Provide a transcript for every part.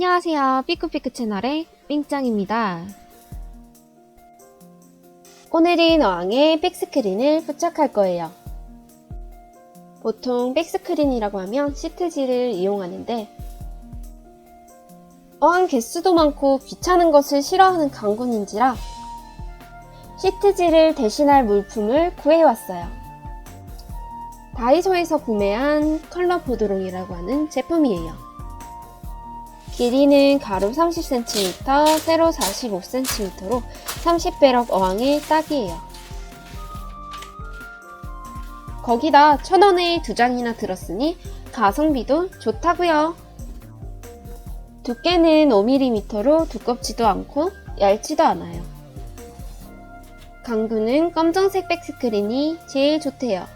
안녕하세요. 삐꾸삐꾸 채널의 삥짱입니다. 오늘은 어항에 백스크린을 부착할 거예요. 보통 백스크린이라고 하면 시트지를 이용하는데 어항 개수도 많고 귀찮은 것을 싫어하는 강군인지라 시트지를 대신할 물품을 구해왔어요. 다이소에서 구매한 컬러 보드롱이라고 하는 제품이에요. 길이는 가로 30cm, 세로 45cm로 30배럭 어항에 딱이에요. 거기다 천원에 두 장이나 들었으니 가성비도 좋다고요. 두께는 5mm로 두껍지도 않고 얇지도 않아요. 강구는 검정색 백스크린이 제일 좋대요.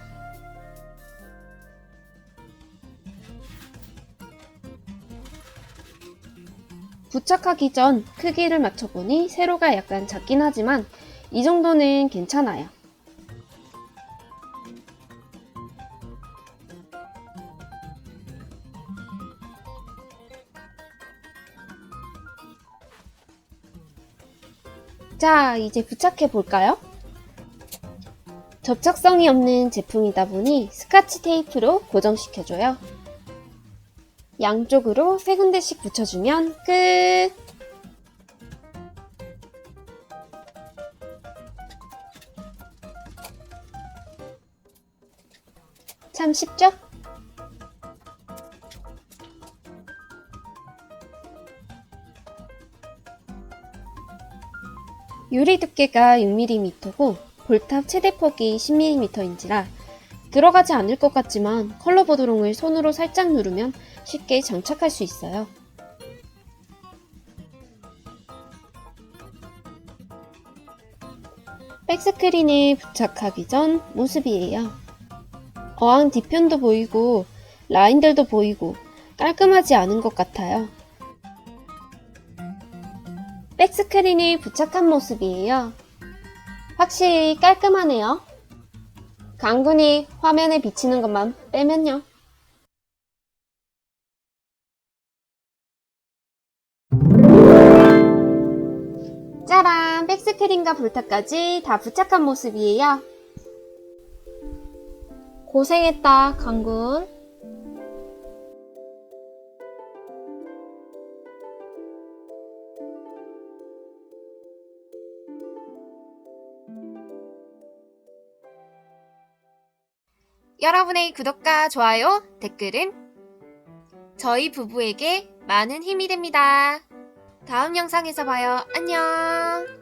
부착하기 전 크기를 맞춰보니 세로가 약간 작긴 하지만 이 정도는 괜찮아요. 자, 이제 부착해 볼까요? 접착성이 없는 제품이다 보니 스카치 테이프로 고정시켜줘요. 양쪽으로 세 군데씩 붙여주면 끝! 참 쉽죠? 유리 두께가 6mm고 볼탑 최대 폭이 10mm인지라 들어가지 않을 것 같지만 컬러 보드롱을 손으로 살짝 누르면 쉽게 장착할 수 있어요. 백스크린에 부착하기 전 모습이에요. 어항 뒤편도 보이고 라인들도 보이고 깔끔하지 않은 것 같아요. 백스크린이 부착한 모습이에요. 확실히 깔끔하네요. 강군이 화면에 비치는 것만 빼면요. 짜란! 백스크린과 볼타까지 다 부착한 모습이에요. 고생했다, 강군. 여러분의 구독과 좋아요, 댓글은 저희 부부에게 많은 힘이 됩니다. 다음 영상에서 봐요. 안녕!